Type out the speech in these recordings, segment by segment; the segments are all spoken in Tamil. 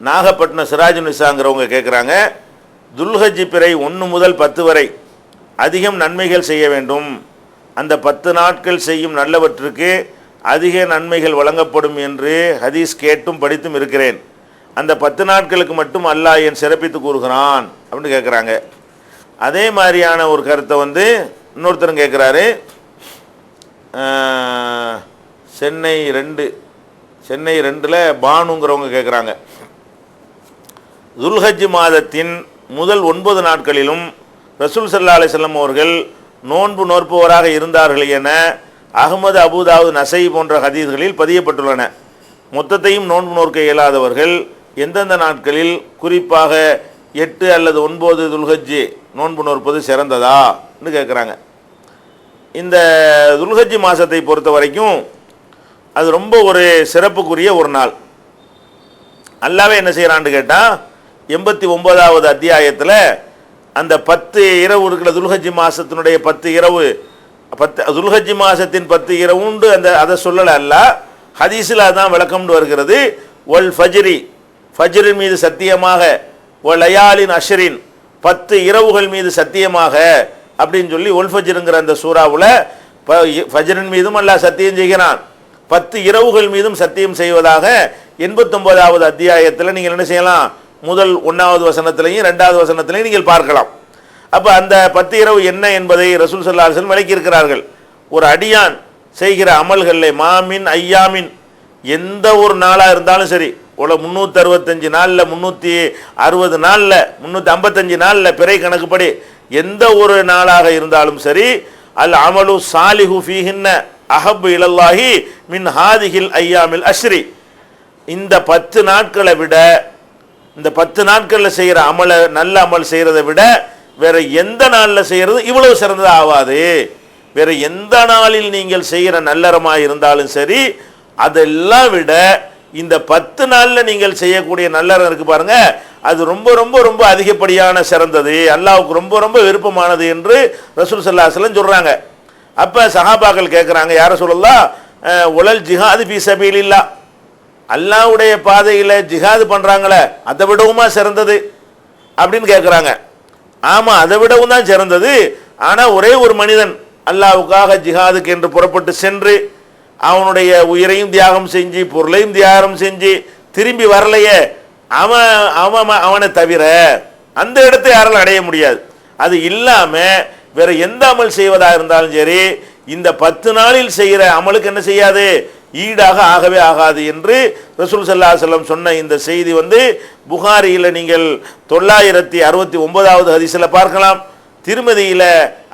நாகப்பட்டினம் சிராஜ் நிசாங்கிறவங்க கேட்குறாங்க துல்ஹஜி பிறை ஒன்று முதல் பத்து வரை அதிகம் நன்மைகள் செய்ய வேண்டும். அந்த பத்து நாட்கள் செய்யும் நல்லவற்றுக்கு அதிக நன்மைகள் வழங்கப்படும் என்று ஹதீஸ் கேட்டும் படித்தும் இருக்கிறேன். அந்த பத்து நாட்களுக்கு மட்டும் அல்லாஹ் என் சிறப்பித்து கூறுகிறான் அப்படின்னு கேட்குறாங்க அதே மாதிரியான ஒரு கருத்தை வந்து இன்னொருத்தரும் கேட்குறாரு சென்னை ரெண்டு சென்னை ரெண்டில் பானுங்கிறவங்க கேட்குறாங்க துல்ஹஜ் மாதத்தின் முதல் ஒன்பது நாட்களிலும் ரசூல் சல்லா அலிசல்லம் அவர்கள் நோன்பு நோற்பவராக இருந்தார்கள் என அகமது அபுதாவது நசை போன்ற ஹதீஸ்களில் பதியப்பட்டுள்ளன. மொத்தத்தையும் நோன்பு நோக்க இயலாதவர்கள் எந்தெந்த நாட்களில் குறிப்பாக எட்டு அல்லது ஒன்பது துல்ஹஜ்ஜி நோன்பு நோற்பது சிறந்ததான்னு கேட்குறாங்க. இந்த துல்ஹஜ்ஜி மாதத்தை பொறுத்த வரைக்கும் அது ரொம்ப ஒரு சிறப்புக்குரிய ஒரு நாள். அல்லாவே என்ன செய்கிறான்னு கேட்டால் எண்பத்தி ஒன்பதாவது அத்தியாயத்தில் அந்த பத்து இரவு இருக்கிற துல்ஹஜி மாதத்தினுடைய பத்து இரவு. பத்து துல்ஹஜி மாதத்தின் பத்து இரவுண்டு அந்த அதை சொல்லலை அல்ல. ஹதீஸில் அதான் விளக்கம்னு வருகிறது. ஒல் ஃபஜ்ரி ஃபஜ்ரின் மீது சத்தியமாக ஒல் லயாலின் அஷரின் பத்து இரவுகள் மீது சத்தியமாக அப்படின்னு சொல்லி ஒல் ஃபஜ்ருங்கிற அந்த சூறாவில் ஃபஜ்ரின் மீதும் அல்லாஹ் சத்தியம் செய்கிறான். பத்து இரவுகள் மீதும் சத்தியம் செய்வதாக எண்பத்தொம்போதாவது அத்தியாயத்தில் நீங்கள் என்ன செய்யலாம்? முதல் ஒன்றாவது வசனத்திலையும் ரெண்டாவது வசனத்திலையும் நீங்கள் பார்க்கலாம். அப்போ அந்த பத்து இரவு என்ன என்பதை ரசூல் சல்லா அலுவலம் விளக்கியிருக்கிறார்கள். ஒரு அடியான் செய்கிற அமல்களில் மாமின் ஐயாமின் எந்த ஒரு நாளாக இருந்தாலும் சரி உள்ள முந்நூற்றி அறுபத்தஞ்சு நாளில் முந்நூற்றி அறுபது நாளில் முந்நூற்றி ஐம்பத்தஞ்சு நாளில் பிறை கணக்குப்படி எந்த ஒரு நாளாக இருந்தாலும் சரி அல் அமலு சாலிஹு ஃபீஹின்ன அஹப் இலல்லாஹி மின் ஹாதிஹில் ஐயாமில் அஸ்ரி இந்த பத்து நாட்களை விட இந்த பத்து நாட்களில் செய்கிற அமலை நல்ல அமல் செய்கிறத விட வேற எந்த நாளில் செய்கிறது இவ்வளவு சிறந்தது ஆகாது. வேற எந்த நாளில் நீங்கள் செய்கிற நல்லறமாக இருந்தாலும் சரி அதெல்லாம் விட இந்த பத்து நாளில் நீங்கள் செய்யக்கூடிய நல்லறம் இருக்கு பாருங்க. அது ரொம்ப ரொம்ப ரொம்ப அதிகப்படியான சிறந்தது. அல்லாவுக்கு ரொம்ப ரொம்ப விருப்பமானது என்று ரசூல் சல்லாஹலம் சொல்கிறாங்க அப்போ சஹாபாக்கள் கேட்குறாங்க யாரை சொல்லலாம் அஹ், உலல் ஜிஹாது பி சபீலில்லா அல்லாவுடைய பாதையில் ஜிஹாது பண்ணுறாங்களே அதை விடவுமா சிறந்தது? அப்படின்னு கேட்குறாங்க ஆமாம் அதை விடவும் தான் சிறந்தது. ஆனால் ஒரே ஒரு மனிதன் அல்லாவுக்காக ஜிஹாதுக்கு என்று புறப்பட்டு சென்று அவனுடைய உயிரையும் தியாகம் செஞ்சு பொருளையும் தியாகம் செஞ்சு திரும்பி வரலையே அவன் அவன் அவனை தவிர அந்த இடத்தை யாரால் அடைய முடியாது. அது இல்லாமல் வேற எந்த அமல் செய்வதாக இருந்தாலும் சரி இந்த பத்து நாளில் செய்கிற அமலுக்கு என்ன செய்யாது? ஈடாக ஆகவே ஆகாது என்று ரசூல் சல்லா செல்லம் சொன்ன இந்த செய்தி வந்து புகாரியில் நீங்கள் தொள்ளாயிரத்தி அறுபத்தி ஒன்பதாவது ஹதீஸில் பார்க்கலாம் திருமதியில்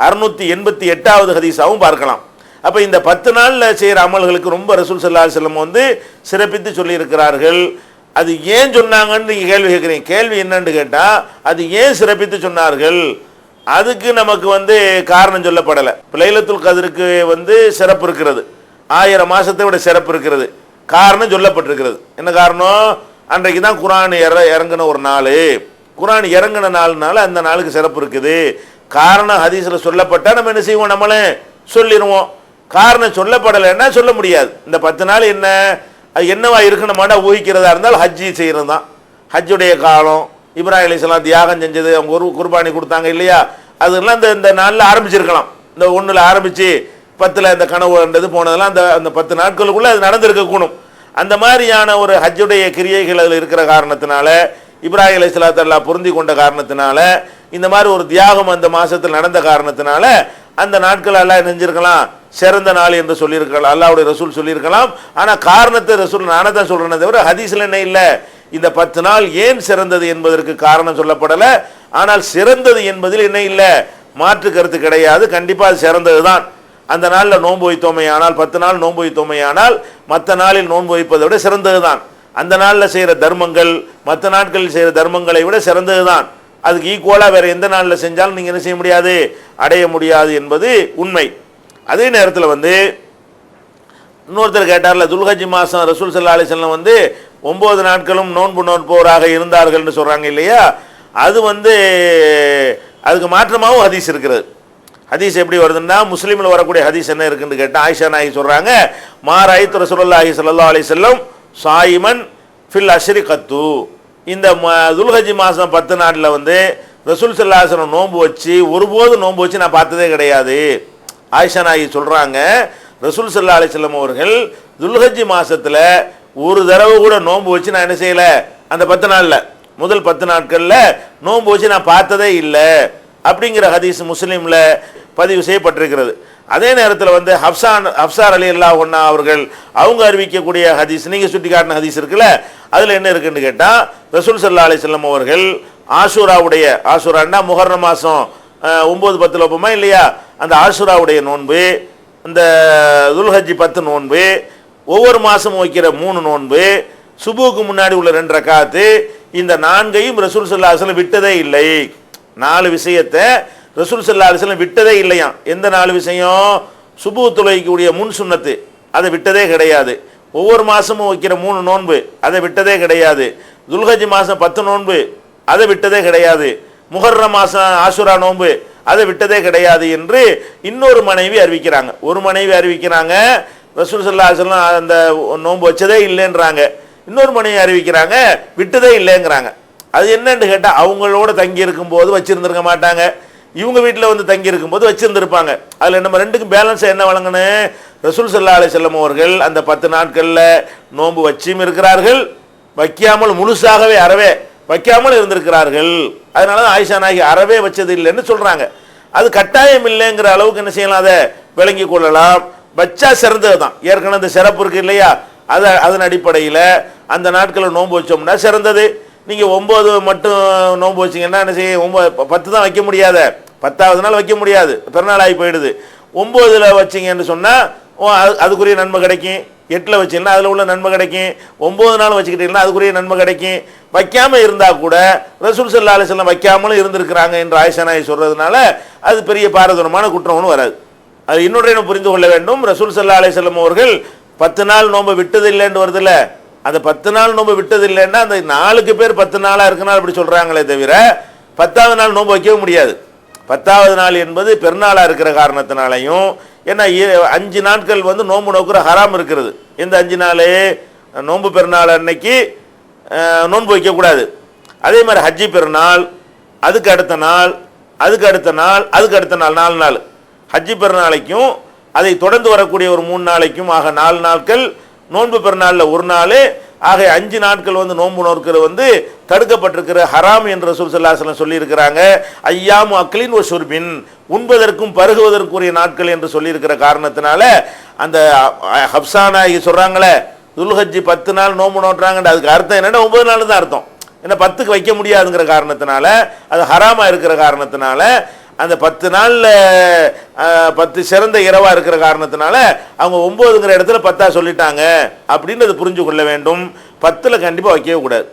அறுநூற்றி எண்பத்தி எட்டாவது ஹதீஸாகவும் பார்க்கலாம். அப்போ இந்த பத்து நாளில் செய்கிற அமல்களுக்கு ரொம்ப ரசூல் சல்லா செல்லம் வந்து சிறப்பித்து சொல்லியிருக்கிறார்கள். அது ஏன் சொன்னாங்கன்னு நீங்கள் கேள்வி கேட்குறீங்க. கேள்வி என்னன்னு கேட்டால் அது ஏன் சிறப்பித்து சொன்னார்கள்? அதுக்கு நமக்கு வந்து காரணம் சொல்லப்படலை. லைலத்துல் கதிருக்கு வந்து சிறப்பு இருக்கிறது. ஆயிரம் மாதத்தை விட சிறப்பு இருக்கிறது. காரணம் சொல்லப்பட்டிருக்கிறது. என்ன காரணம்? அன்றைக்கு தான் குரான் இற இறங்கின ஒரு நாள். குரான் இறங்கின நாள்னால அந்த நாளுக்கு சிறப்பு இருக்குது. காரணம் ஹதீஸில் சொல்லப்பட்டால் நம்ம என்ன செய்வோம்? நம்மளே சொல்லிடுவோம் காரணம் சொல்லப்படலைன்னா சொல்ல முடியாது. இந்த பத்து நாள் என்ன? அது என்னவா இருக்கணுமாடா ஊகிக்கிறதா இருந்தால் ஹஜ்ஜி செய்கிறது தான். ஹஜ்ஜுடைய காலம் இப்ராஹிம் அலிஸ்லாம் தியாகம் செஞ்சது அவங்க ஒரு குர்பானி கொடுத்தாங்க இல்லையா? அதெல்லாம் இந்த இந்த நாளில் ஆரம்பிச்சிருக்கலாம். இந்த ஒன்றில் ஆரம்பித்து பத்தில் அந்த கனவுன்றது போனதெல்லாம் அந்த அந்த பத்து நாட்களுக்குள்ளே அது நடந்திருக்கக்கூடும் அந்த மாதிரியான ஒரு ஹஜ்ஜுடைய கிரியைகள் அதில் இருக்கிற காரணத்தினால இப்ராஹிம் அலிஸ்லாத்தல்லா பொருந்தி கொண்ட காரணத்தினால இந்த மாதிரி ஒரு தியாகம் அந்த மாதத்தில் நடந்த காரணத்தினால அந்த நாட்கள் எல்லாம் நெஞ்சிருக்கலாம் சிறந்த நாள் என்று சொல்லியிருக்கலாம். அல்லாவுடைய ரசூல் சொல்லியிருக்கலாம். ஆனால் காரணத்தை ரசூல் நானே தான் சொல்கிறேனே தவிர ஹதீஸில் என்ன இல்லை. இந்த பத்து நாள் ஏன் சிறந்தது என்பதற்கு காரணம் சொல்லப்படலை. ஆனால் சிறந்தது என்பதில் என்ன இல்லை. மாற்று கருத்து கிடையாது. கண்டிப்பாக அது சிறந்தது தான் அந்த நாளில் நோன்பு வைத்தோமையானால் பத்து நாள் நோன்பு வைத்தோமையானால் மற்ற நாளில் நோன்பு வைப்பதை விட சிறந்தது தான் அந்த நாளில் செய்கிற தர்மங்கள் மற்ற நாட்களில் செய்கிற தர்மங்களை விட சிறந்தது தான் அதுக்கு ஈக்குவலாக வேறு எந்த நாளில் செஞ்சாலும் நீங்கள் என்ன செய்ய முடியாது? அடைய முடியாது என்பது உண்மை. அதே நேரத்தில் வந்து இன்னொருத்தர் கேட்டார்ல துல்கஜி மாதம் ரசூல் சல்லா அலிஸ்லாம் வந்து ஒம்பது நாட்களும் நோன்பு நோன்போராக இருந்தார்கள்னு சொல்கிறாங்க இல்லையா? அது வந்து அதுக்கு மாற்றமாகவும் ஹதீஸ் இருக்கிறது. ஹதீஸ் எப்படி வருதுன்னா முஸ்லீமில் வரக்கூடிய ஹதீஸ் என்ன இருக்குன்னு கேட்டால் ஆயிஷா நாயகி சொல்கிறாங்க மாராயித்து ரசூலுல்லாஹி ஸல்லல்லாஹு அலி செல்லம் சாயிமன் ஃபில் அஷ்ரி கத்து. இந்த துல்ஹஜி மாதம் பத்து நாளில் வந்து ரசூல் சல்லாசனம் நோன்பு வச்சு ஒருபோது நோன்பு வச்சு நான் பார்த்ததே கிடையாது. ஆயிஷா நாயகி சொல்கிறாங்க ரசூல் சல்லா செல்லம் அவர்கள் துல்ஹஜி மாதத்தில் ஒரு தடவை கூட நோன்பு வச்சு நான் என்ன செய்யலை? அந்த பத்து நாளில் முதல் பத்து நாட்களில் நோன்பு வச்சு நான் பார்த்ததே இல்லை. அப்படிங்கிற ஹதீஸ் முஸ்லீமில் பதிவு செய்யப்பட்டிருக்கிறது. அதே நேரத்தில் வந்து ஹப்சான் ஹப்சார் அலி அல்லா ஒன்னா அவர்கள் அவங்க அறிவிக்கக்கூடிய ஹதீஸ் நீங்கள் சுட்டி காட்டின ஹதீஸ் இருக்குல்ல அதில் என்ன இருக்குன்னு கேட்டால் ரசூல் சல்லா அலிஸ்லாம் அவர்கள் ஆசூராவுடைய ஆசூரான்னா முகர்ண மாதம் ஒம்பது பத்தில் வைப்போமா இல்லையா? அந்த ஆசுராவுடைய நோன்பு இந்த துல்ஹஜி பத்து நோன்பு ஒவ்வொரு மாதமும் வைக்கிற மூணு நோன்பு சுபுவுக்கு முன்னாடி உள்ள ரெண்டு ரக்காத்து இந்த நான்கையும் ரசூல் சல்லா அசலம் விட்டதே இல்லை. நாலு விஷயத்தை ரசூல் சல்லா அலிஸ்லாம் விட்டதே இல்லையாம் எந்த நாலு விஷயம்? சுபு துளைக்கூடிய முன் சுன்னத்து அதை விட்டதே கிடையாது. ஒவ்வொரு மாதமும் வைக்கிற மூணு நோன்பு அதை விட்டதே கிடையாது. துல்கஜி மாதம் பத்து நோன்பு அதை விட்டதே கிடையாது. முஹர்ர மாதம் ஆசுரா நோன்பு அதை விட்டதே கிடையாது என்று இன்னொரு மனைவி அறிவிக்கிறாங்க. ஒரு மனைவி அறிவிக்கிறாங்க ரசூல் சல்லா அலிஸ்லாம் அந்த நோன்பு வச்சதே இல்லைன்றாங்க. இன்னொரு மனைவி அறிவிக்கிறாங்க விட்டதே இல்லைங்கிறாங்க. அது என்னன்னு கேட்டால் அவங்களோட தங்கி இருக்கும்போது வச்சுருந்துருக்க மாட்டாங்க. இவங்க வீட்டில் வந்து தங்கி இருக்கும்போது வச்சிருந்திருப்பாங்க. அதில் நம்ம ரெண்டுக்கும் பேலன்ஸ் என்ன வழங்கணும்? ரசூல் சல்லா அலி செல்லம் அவர்கள் அந்த பத்து நாட்களில் நோன்பு வச்சியும் இருக்கிறார்கள். வைக்காமல் முழுசாகவே அறவே வைக்காமல் இருந்திருக்கிறார்கள். அதனால தான் ஆயிஷா நாயகி அறவே வச்சது இல்லைன்னு சொல்கிறாங்க அது கட்டாயம் இல்லைங்கிற அளவுக்கு என்ன செய்யலாம்? அதை விளங்கி கொள்ளலாம். வச்சா சிறந்தது தான். ஏற்கனவே அந்த சிறப்பு இருக்கு இல்லையா? அதை அதன் அடிப்படையில் அந்த நாட்களில் நோன்பு வச்சோம்னா சிறந்தது. நீங்கள் ஒம்பது மட்டும் நோன்பு வச்சீங்கன்னா என்ன செய்ய ஒம்பது பத்து தான் வைக்க முடியாத. பத்தாவது நாள் வைக்க முடியாது. பிறநாள் ஆகி போயிடுது? ஒம்போதில் வச்சீங்கன்னு சொன்னால் அது அதுக்குரிய நன்மை கிடைக்கும். எட்டில் வச்சீங்கன்னா அதில் உள்ள நன்மை கிடைக்கும். ஒம்பது நாள் வச்சுக்கிட்டீங்கன்னா அதுக்குரிய நன்மை கிடைக்கும். வைக்காமல் இருந்தால் கூட ரசூல் சல்லா அலிஸ்லாம் வைக்காமலும் இருந்திருக்கிறாங்க என்று ஆயிஷானாய் சொல்கிறதுனால அது பெரிய பாரதூரமான குற்றம் வராது. அது இன்னொரு புரிந்து கொள்ள வேண்டும். ரசூல் சல்லா அலிஸ்லாம் அவர்கள் பத்து நாள் நோன்பு விட்டது இல்லைன்னு வருதுல்ல அந்த பத்து நாள் நோன்பு விட்டது இல்லைன்னா அந்த நாலுக்கு பேர் பத்து நாளாக இருக்கனால அப்படி சொல்கிறாங்களே தவிர பத்தாவது நாள் நோன்பு வைக்கவே முடியாது. பத்தாவது நாள் என்பது பெருநாளாக இருக்கிற காரணத்தினாலையும் ஏன்னா அஞ்சு நாட்கள் வந்து நோன்பு நோக்கிற ஹராம் இருக்கிறது. இந்த அஞ்சு நாளே நோன்பு பெருநாள் அன்னைக்கு நோன்பு வைக்கக்கூடாது. அதே மாதிரி ஹஜ்ஜி பெருநாள் அதுக்கு அடுத்த நாள் அதுக்கு அடுத்த நாள் அதுக்கு அடுத்த நாள் நாலு நாள். ஹஜ்ஜி பெருநாளைக்கும் அதை தொடர்ந்து வரக்கூடிய ஒரு மூணு நாளைக்கும் ஆக நாலு நாட்கள் நோன்பு பெருநாளில் ஒரு நாள் ஆக அஞ்சு நாட்கள் வந்து நோன்பு நோக்கிறது வந்து தடுக்கப்பட்டிருக்கிற ஹராம் என்று ரசூல் சல்லாஹலம் சொல்லியிருக்கிறாங்க. ஐயாமு அக்லின் ஒரு சுர்பின் உண்பதற்கும் பருகுவதற்குரிய நாட்கள் என்று சொல்லியிருக்கிற காரணத்தினால அந்த அஹ், ஹப்சானாகி சொல்கிறாங்களே துல்ஹஜ்ஜி பத்து நாள் நோன்பு நோட்டுறாங்கன்ற அதுக்கு அர்த்தம் என்னென்னா ஒன்பது நாள் தான் அர்த்தம். ஏன்னா பத்துக்கு வைக்க முடியாதுங்கிற காரணத்தினால அது ஹராமா இருக்கிற காரணத்தினால அந்த பத்து நாளில் பத்து சிறந்த இரவாக இருக்கிற காரணத்தினால அவங்க ஒம்போதுங்கிற இடத்துல பத்தா சொல்லிட்டாங்க. அப்படின்னு அதை புரிஞ்சு கொள்ள வேண்டும். பத்தில் கண்டிப்பாக வைக்கவே கூடாது.